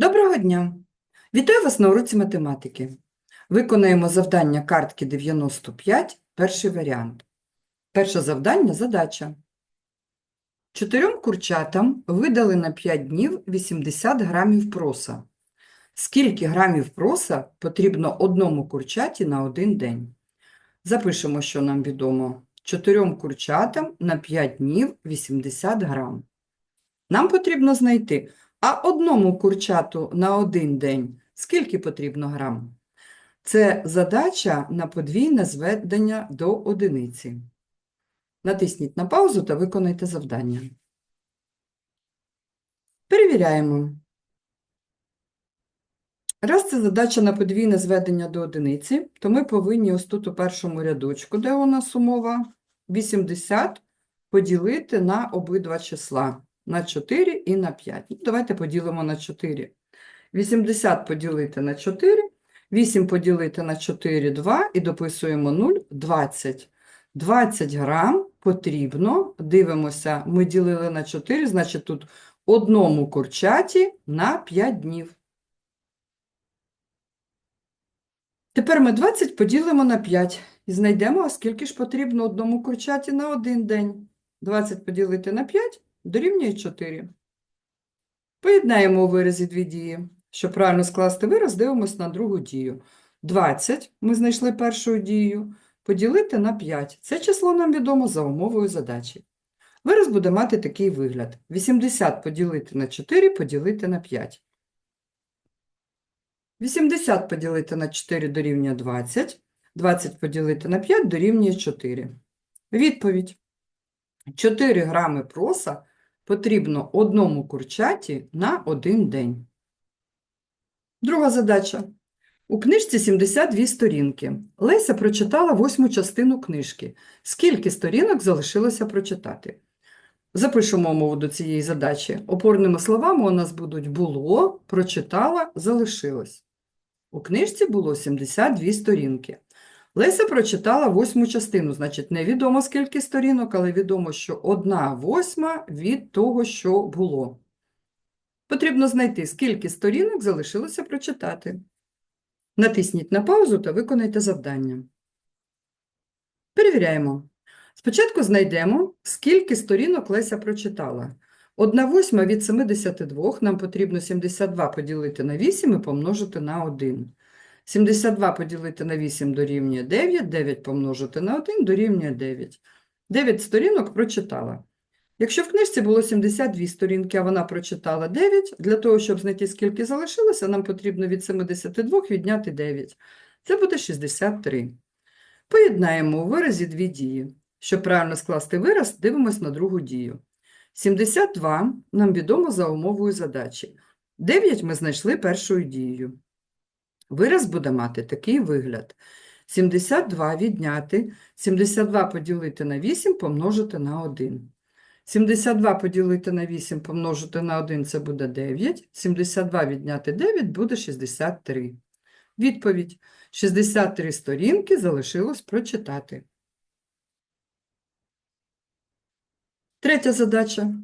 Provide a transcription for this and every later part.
Доброго дня! Вітаю вас на уроці математики. Виконаємо завдання картки 95, перший варіант. Перше завдання – задача. Чотирьом курчатам видали на 5 днів 80 грамів проса. Скільки грамів проса потрібно одному курчаті на один день? Запишемо, що нам відомо. Чотирьом курчатам на 5 днів 80 грам. Нам потрібно знайти, а одному курчату на один день скільки потрібно грам? Це задача на подвійне зведення до одиниці. Натисніть на паузу та виконайте завдання. Перевіряємо. Раз це задача на подвійне зведення до одиниці, то ми повинні ось тут у першому рядочку, де у нас умова, 80 поділити на обидва числа, на 4 і на 5. Ну, давайте поділимо на 4. 80 поділити на 4, 8 поділити на 4 – 2 і дописуємо 0 – 20. 20 грам потрібно, дивимося, ми ділили на 4, значить тут одному курчаті на 5 днів. Тепер ми 20 поділимо на 5 і знайдемо, скільки ж потрібно одному курчаті на один день. 20 поділити на 5 дорівнює 4. Поєднаємо у виразі дві дії. Щоб правильно скласти вираз, дивимося на другу дію. 20 ми знайшли першу дію, поділити на 5. Це число нам відомо за умовою задачі. Вираз буде мати такий вигляд. 80 поділити на 4 поділити на 5. 80 поділити на 4 дорівнює 20. 20 поділити на 5 дорівнює 4. Відповідь. 4 грами проса потрібно одному курчаті на один день. Друга задача. У книжці 72 сторінки. Леся прочитала восьму частину книжки. Скільки сторінок залишилося прочитати? Запишемо мову до цієї задачі. Опорними словами у нас будуть було, прочитала, залишилось. У книжці було 72 сторінки. Леся прочитала восьму частину, значить, невідомо скільки сторінок, але відомо, що одна восьма від того, що було. Потрібно знайти, скільки сторінок залишилося прочитати. Натисніть на паузу та виконайте завдання. Перевіряємо. Спочатку знайдемо, скільки сторінок Леся прочитала. Одна восьма від 72 нам потрібно 72 поділити на 8 і помножити на 1. 72 поділити на 8 дорівнює 9, 9 помножити на 1 дорівнює 9. 9 сторінок прочитала. Якщо в книжці було 72 сторінки, а вона прочитала 9, для того, щоб знайти, скільки залишилося, нам потрібно від 72 відняти 9. Це буде 63. Поєднаємо у виразі дві дії. Щоб правильно скласти вираз, дивимось на другу дію. 72 нам відомо за умовою задачі. 9 ми знайшли першою дією. Вираз буде мати такий вигляд. 72 відняти, 72 поділити на 8 помножити на 1. 72 поділити на 8 помножити на 1 – це буде 9. 72 відняти 9 буде 63. Відповідь. 63 сторінки залишилось прочитати. Третя задача.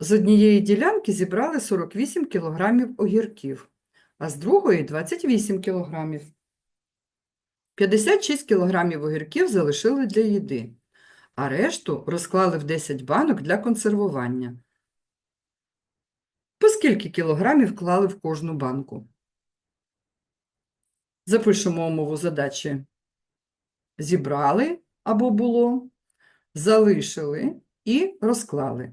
З однієї ділянки зібрали 48 кг огірків, а з другої – 28 кг. 56 кг огірків залишили для їди, а решту розклали в 10 банок для консервування. По скільки кілограмів клали в кожну банку? Запишемо умову задачі. Зібрали або було, залишили і розклали.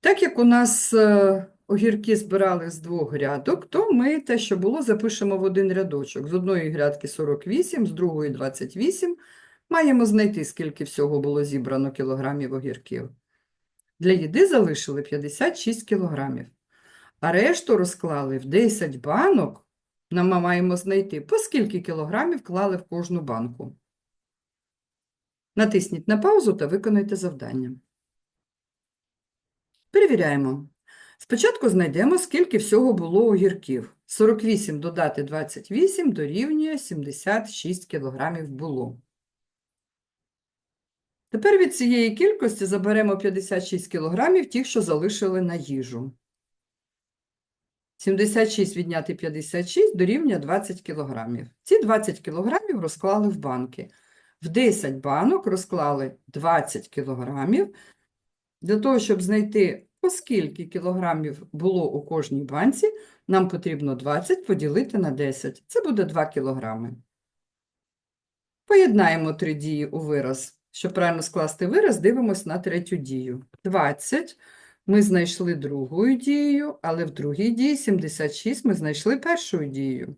Так як у нас е, огірки збирали з двох грядок, то ми те, що було, запишемо в один рядочок. З одної грядки 48, з другої 28. Маємо знайти, скільки всього було зібрано кілограмів огірків. Для їди залишили 56 кілограмів, а решту розклали в 10 банок. Нам маємо знайти, по скільки кілограмів клали в кожну банку. Натисніть на паузу та виконайте завдання. Перевіряємо. Спочатку знайдемо, скільки всього було огірків. 48 додати 28 дорівнює 76 кілограмів було. Тепер від цієї кількості заберемо 56 кілограмів тих, що залишили на їжу. 76 відняти 56 дорівнює 20 кілограмів. Ці 20 кілограмів розклали в банки. В 10 банок розклали 20 кілограмів. Для того, щоб знайти, по скільки кілограмів було у кожній банці, нам потрібно 20 поділити на 10. Це буде 2 кілограми. Поєднаємо три дії у вираз. Щоб правильно скласти вираз, дивимось на третю дію. 20 ми знайшли другою дією, але в другій дії 76 ми знайшли першою дією.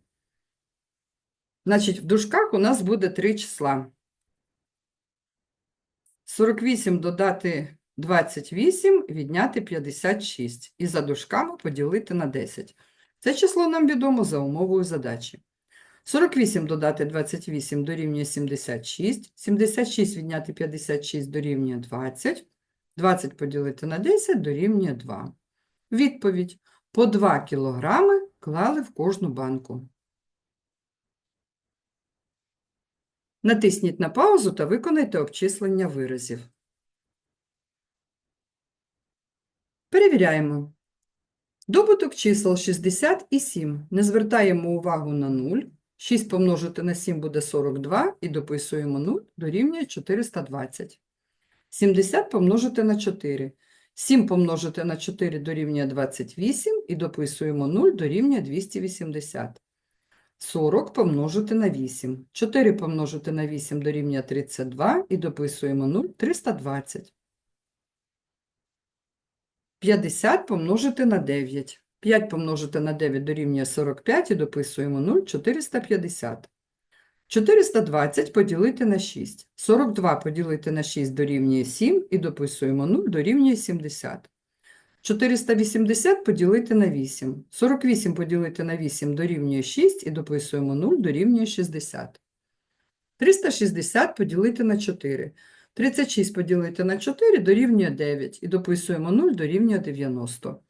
Значить, в дужках у нас буде три числа. 48 додати 28, відняти 56. І за дужками поділити на 10. Це число нам відомо за умовою задачі. 48 додати 28 дорівнює 76. 76 відняти 56 дорівнює 20. 20 поділити на 10 дорівнює 2. Відповідь. По 2 кілограми клали в кожну банку. Натисніть на паузу та виконайте обчислення виразів. Перевіряємо. Добуток чисел 60 і 7. Не звертаємо увагу на 0. 6 помножити на 7 буде 42 і дописуємо 0 дорівнює 420. 70 помножити на 4. 7 помножити на 4 дорівнює 28 і дописуємо 0 дорівнює 280. 40 помножити на 8. 4 помножити на 8 дорівнює 32 і дописуємо 0 320. 50 помножити на 9. 5 помножити на 9 дорівнює 45 і дописуємо 0 450. 420 поділити на 6. 42 поділити на 6 дорівнює 7 і дописуємо 0 дорівнює 70. 480 поділити на 8. 48 поділити на 8 дорівнює 6 і дописуємо 0 дорівнює 60. 360 поділити на 4. 36 поділити на 4 дорівнює 9 і дописуємо 0 дорівнює 90.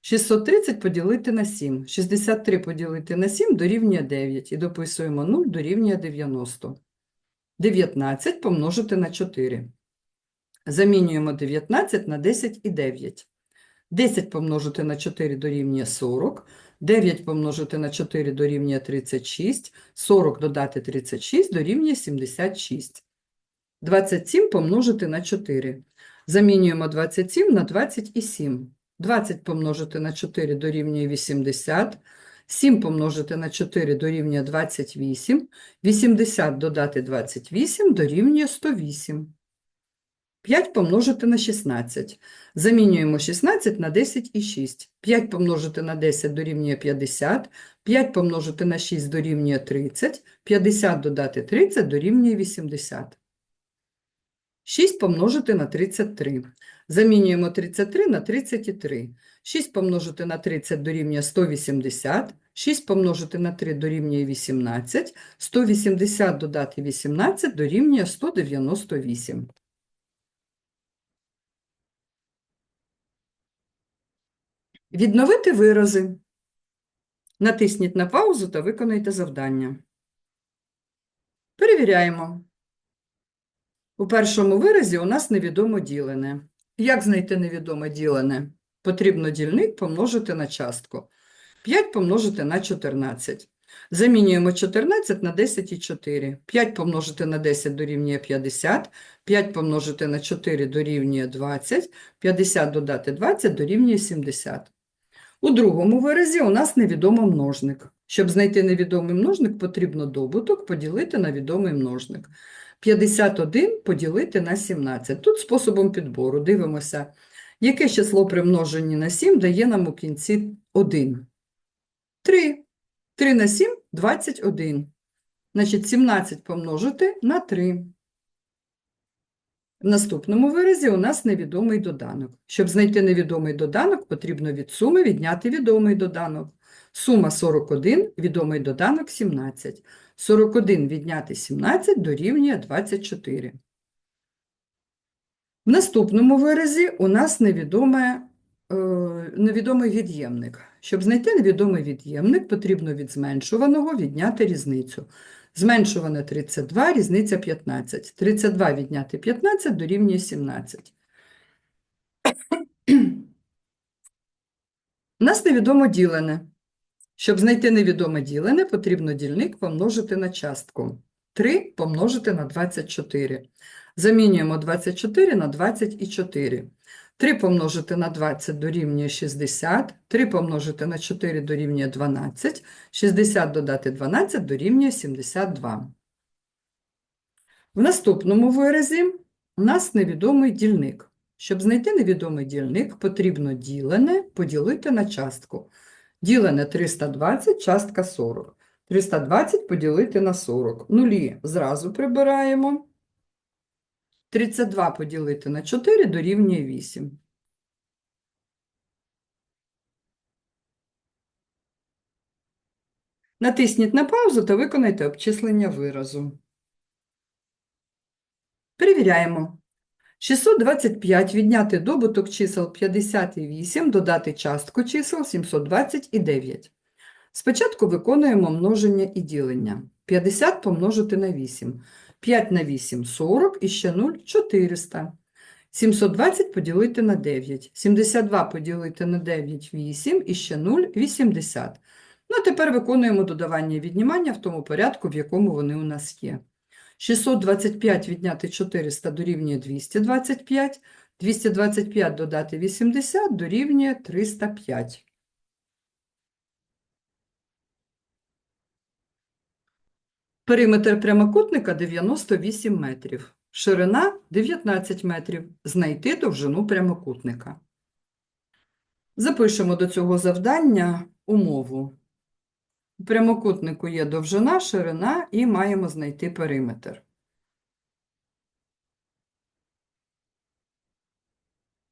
630 поділити на 7. 63 поділити на 7 дорівнює 9 і дописуємо 0 дорівнює 90. 19 помножити на 4. Замінюємо 19 на 10 і 9. 10 помножити на 4 дорівнює 40, 9 помножити на 4 дорівнює 36, 40 додати 36 дорівнює 76. 27 помножити на 4. Замінюємо 27 на 27. 20 помножити на 4 дорівнює 80. 7 помножити на 4 дорівнює 28. 80 додати 28 дорівнює 108. 5 помножити на 16. Замінюємо 16 на 10 і 6. 5 помножити на 10 дорівнює 50. 5 помножити на 6 дорівнює 30. 50 додати 30 дорівнює 80. 6 помножити на 33. Замінюємо 33 на 33. 6 помножити на 30 дорівнює 180. 6 помножити на 3 дорівнює 18. 180 додати 18 дорівнює 198. Відновити вирази. Натисніть на паузу та виконайте завдання. Перевіряємо. У першому виразі у нас невідомо ділене. Як знайти невідоме ділене? Потрібно дільник помножити на частку. 5 помножити на 14. Замінюємо 14 на 10 і 4. 5 помножити на 10 дорівнює 50. 5 помножити на 4 дорівнює 20. 50 додати 20 дорівнює 70. У другому виразі у нас невідомо множник. Щоб знайти невідомий множник, потрібно добуток поділити на відомий множник. 51 поділити на 17. Тут способом підбору дивимося, яке число при множенні на 7 дає нам у кінці 1. 3. 3 на 7 – 21. Значить, 17 помножити на 3. В наступному виразі у нас невідомий доданок. Щоб знайти невідомий доданок, потрібно від суми відняти відомий доданок. Сума 41, відомий доданок 17. 41 відняти 17 дорівнює 24. В наступному виразі у нас невідоме, е, невідомий від'ємник. Щоб знайти невідомий від'ємник, потрібно від зменшуваного відняти різницю. Зменшуване 32, різниця 15. 32 відняти 15 дорівнює 17. У нас невідомо ділене. Щоб знайти невідоме ділене, потрібно дільник помножити на частку. 3 помножити на 24. Замінюємо 24 на 24. 3 помножити на 20 дорівнює 60, 3 помножити на 4 дорівнює 12, 60 додати 12 дорівнює 72. В наступному виразі у нас невідомий дільник. Щоб знайти невідомий дільник, потрібно ділене поділити на частку. Ділене 320, частка 40. 320 поділити на 40. Нулі зразу прибираємо. 32 поділити на 4 дорівнює 8. Натисніть на паузу та виконайте обчислення виразу. Перевіряємо. 625 відняти добуток чисел 50 додати частку чисел 720 і 9. Спочатку виконуємо множення і ділення. 50 помножити на 8. 5 на 8 – 40 і ще 0 – 400. 720 поділити на 9. 72 поділити на 9 – 8 і ще 0 – 80. Ну, а тепер виконуємо додавання і віднімання в тому порядку, в якому вони у нас є. 625 відняти 400 дорівнює 225, 225 додати 80 дорівнює 305. Периметр прямокутника 98 метрів, ширина 19 метрів. Знайти довжину прямокутника. Запишемо до цього завдання умову. У прямокутнику є довжина, ширина і маємо знайти периметр.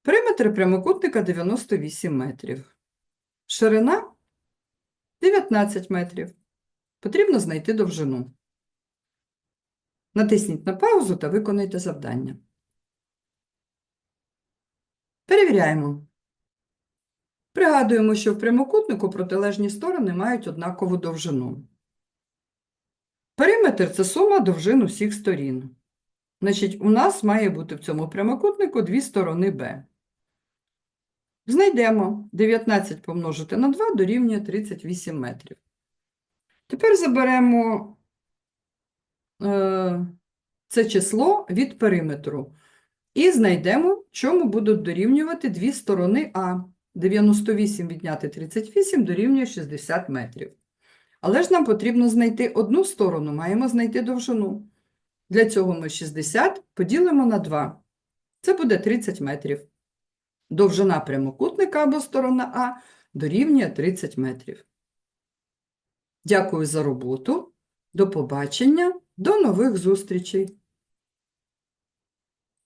Периметр прямокутника 98 метрів. Ширина 19 метрів. Потрібно знайти довжину. Натисніть на паузу та виконайте завдання. Перевіряємо. Пригадуємо, що в прямокутнику протилежні сторони мають однакову довжину. Периметр – це сума довжин усіх сторін. Значить, у нас має бути в цьому прямокутнику дві сторони Б. Знайдемо 19 помножити на 2 дорівнює 38 метрів. Тепер заберемо е, це число від периметру і знайдемо, чому будуть дорівнювати дві сторони А. 98 відняти 38 дорівнює 60 метрів. Але ж нам потрібно знайти одну сторону, маємо знайти довжину. Для цього ми 60 поділимо на 2. Це буде 30 метрів. Довжина прямокутника або сторона А дорівнює 30 метрів. Дякую за роботу. До побачення, до нових зустрічей!